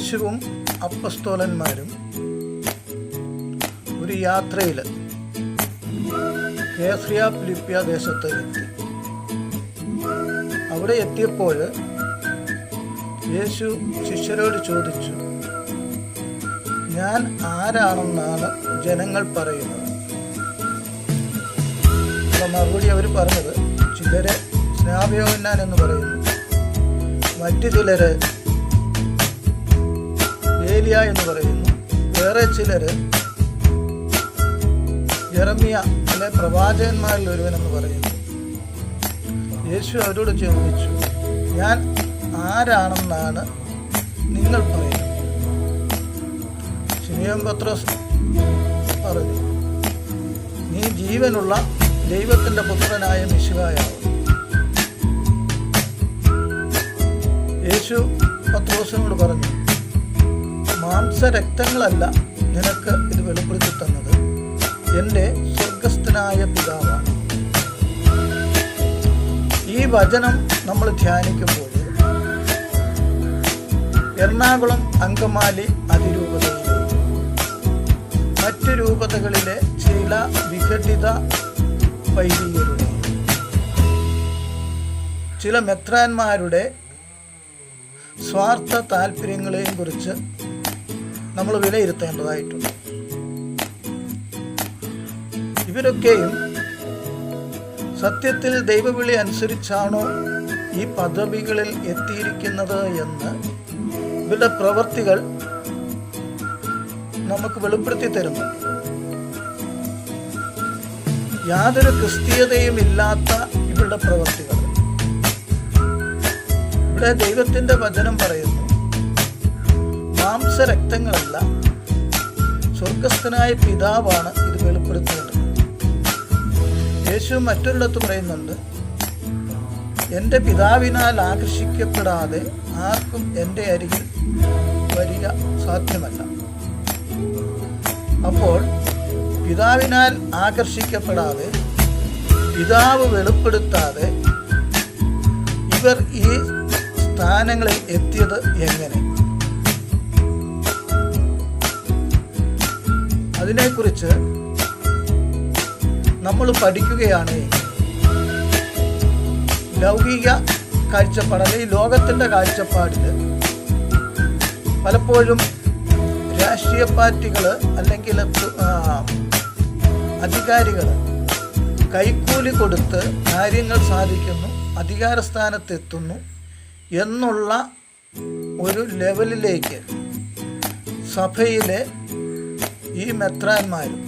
യേശുവും അപ്പസ്തോലന്മാരും ഒരു യാത്രയിൽ കേസ്രിയ ഫിലിപ്പിയ ദേശത്ത് എത്തി അവിടെ എത്തിയപ്പോൾ യേശു ശിഷ്യരോട് ചോദിച്ചു ഞാൻ ആരാണെന്നാണ് ജനങ്ങൾ പറയുന്നത്? അപ്പോൾ മറുപടി അവർ പറഞ്ഞത് ചിലരെ സ്നാപയോന്നാൻ എന്ന് പറയുന്നു. മറ്റു ചിലര് ഏലിയ എന്ന് പറയുന്നു. വേറെ ചിലർ ജെറമിയ അല്ലെ പ്രവാചകന്മാരിൽ ഒരുവനെന്ന് പറയുന്നു. യേശു അവരോട് ചോദിച്ചു ഞാൻ ആരാണെന്നാണ് നിങ്ങൾ പറയുന്നത്? ശിമിയോൻ പത്രോസ് പറഞ്ഞു നീ ജീവനുള്ള ദൈവത്തിന്റെ പുത്രനായ മിശിഹായാവും യേശു പത്രോസിനോട് പറഞ്ഞു മാംസരക്തങ്ങളല്ല നിനക്ക് ഇത് വെളിപ്പെടുത്തി തന്നത്. എന്റെ സ്വർഗസ്ഥനായ പിതാവാണ്. ഈ വചനം നമ്മൾ ധ്യാനിക്കുമ്പോൾ എറണാകുളം അങ്കമാലി അതിരൂപത മറ്റു രൂപതകളിലെ ചില വിഘടിത വൈദികരുടെ ചില മെത്രാന്മാരുടെ സ്വാർത്ഥ താല്പര്യങ്ങളെയും കുറിച്ച് നമ്മൾ വിലയിരുത്തേണ്ടതായിട്ടുണ്ട്. ഇവരൊക്കെയും സത്യത്തിൽ ദൈവവിളി അനുസരിച്ചാണോ ഈ പദവികളിൽ എത്തിയിരിക്കുന്നത് എന്ന് ഇവരുടെ പ്രവർത്തികൾ നമുക്ക് വെളിപ്പെടുത്തി തരുന്നു. യാതൊരു ക്രിസ്തീയതയും ഇല്ലാത്ത ഇവരുടെ പ്രവർത്തികൾ. ഇവിടെ ദൈവത്തിന്റെ വചനം പറയുന്നു. മാംസരക്തങ്ങളല്ല സ്വർഗസ്ഥനായ പിതാവാണ് ഇത് വെളിപ്പെടുത്തുന്നത് യേശു മറ്റൊരിടത്ത് പറയുന്നുണ്ട് എന്റെ പിതാവിനാൽ ആകർഷിക്കപ്പെടാതെ ആർക്കും എന്റെ അരികിൽ വരിക സാധ്യമല്ല. അപ്പോൾ പിതാവിനാൽ ആകർഷിക്കപ്പെടാതെ പിതാവ് വെളിപ്പെടുത്താതെ ഇവർ ഈ സ്ഥാനങ്ങളിൽ എത്തിയത് എങ്ങനെ? അതിനെക്കുറിച്ച് നമ്മൾ പഠിക്കുകയാണ്. ലൗകിക കാഴ്ചപ്പാട് അല്ലെങ്കിൽ ലോകത്തിന്റെ കാഴ്ചപ്പാടിൽ പലപ്പോഴും രാഷ്ട്രീയ പാർട്ടികൾ അല്ലെങ്കിൽ അധികാരികൾ കൈക്കൂലി കൊടുത്ത് കാര്യങ്ങൾ സാധിക്കുന്നു അധികാരസ്ഥാനത്തെത്തുന്നു എന്നുള്ള ഒരു ലെവലിലേക്ക് സഭയിലെ ഈ മെത്രാന്മാരും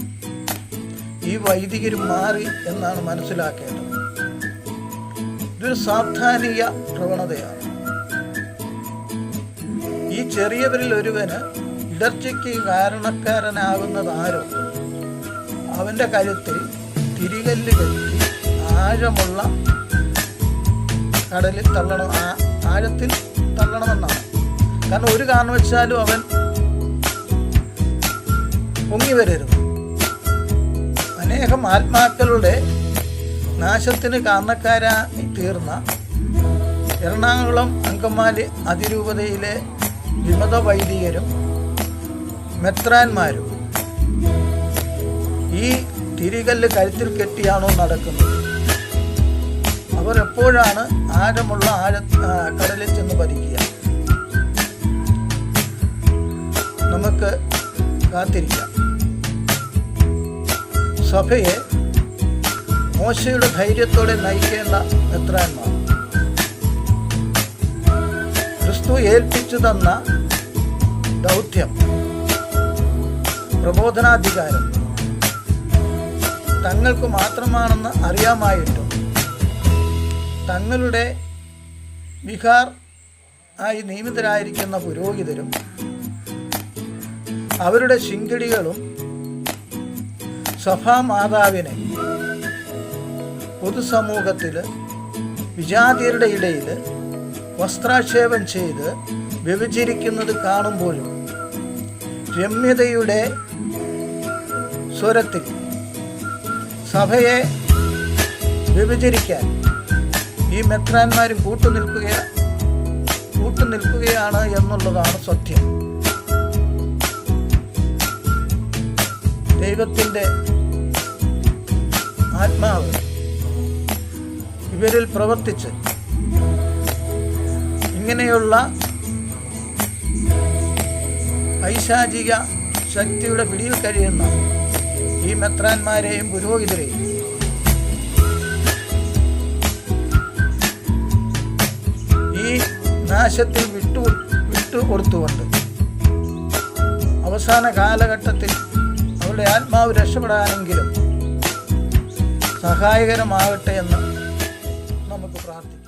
ഈ വൈദികരും മാറി എന്നാണ് മനസ്സിലാക്കേണ്ടത്. ഇതൊരു സാധാനിക പ്രവണതയാണ്. ഈ ചെറിയവരിൽ ഒരുവന് ഇടർച്ചയ്ക്ക് കാരണക്കാരനാകുന്നത് ആരോ അവന്റെ കഴുത്തിൽ തിരികല്ല് കെട്ടി ആഴമുള്ള കടലിൽ തള്ളണം ആഴത്തിൽ തള്ളണമെന്നാണ്. കാരണം ഒരു കാരണവശാലും അവൻ പൊങ്ങി വരരുത് അനേകം ആത്മാക്കളുടെ നാശത്തിന് കാരണക്കാരായി തീർന്ന എറണാകുളം അങ്കമാലി അതിരൂപതയിലെ വിമത വൈദികരും മെത്രാന്മാരും ഈ തിരികല്ല് കരുത്തിൽ കെട്ടിയാണോ നടക്കുന്നത്? അവർ എപ്പോഴാണ് ആഴമുള്ള ആഴ കടലിൽ ചെന്ന് പതിക്കുക? നമുക്ക് കാത്തിരിക്കാം. സഭയെ മോശയുടെ ധൈര്യത്തോടെ നയിക്കേണ്ട മെത്രാന്മാർ. ക്രിസ്തു ഏൽപ്പിച്ചു തന്ന ദൗത്യം പ്രബോധനാധികാരം തങ്ങൾക്ക് മാത്രമാണെന്ന് അറിയാമായിട്ടും തങ്ങളുടെ വിഹാർ ആയി നിയമിതരായിരിക്കുന്ന പുരോഹിതരും അവരുടെ ശിങ്കിടികളും സഭാമാതാവിനെ പൊതുസമൂഹത്തിൽ വിജാതിയരുടെ ഇടയിൽ വസ്ത്രാക്ഷേപം ചെയ്ത് വ്യഭിചരിക്കുന്നത് കാണുമ്പോഴും രമ്യതയുടെ സ്വരത്തിൽ സഭയെ വ്യഭിചരിക്കാൻ ഈ മെത്രാന്മാരും കൂട്ടുനിൽക്കുക കൂട്ടുനിൽക്കുകയാണ് എന്നുള്ളതാണ് സത്യം. ദൈവത്തിന്റെ ആത്മാവ് ഇവരിൽ പ്രവർത്തിച്ച് ഇങ്ങനെയുള്ള ഐശാചിക ശക്തിയുടെ പിടിയിൽ കഴിയുന്ന ഈ മെത്രാന്മാരെയും പുരോഹിതരെയും ഈ നാശത്തിൽ വിട്ടു വിട്ടു കൊടുത്തുകൊണ്ട് അവസാന കാലഘട്ടത്തിൽ അവരുടെ ആത്മാവ് രക്ഷപ്പെടാനെങ്കിലും സഹായകരമാകട്ടെ എന്ന് നമുക്ക് പ്രാർത്ഥിക്കാം.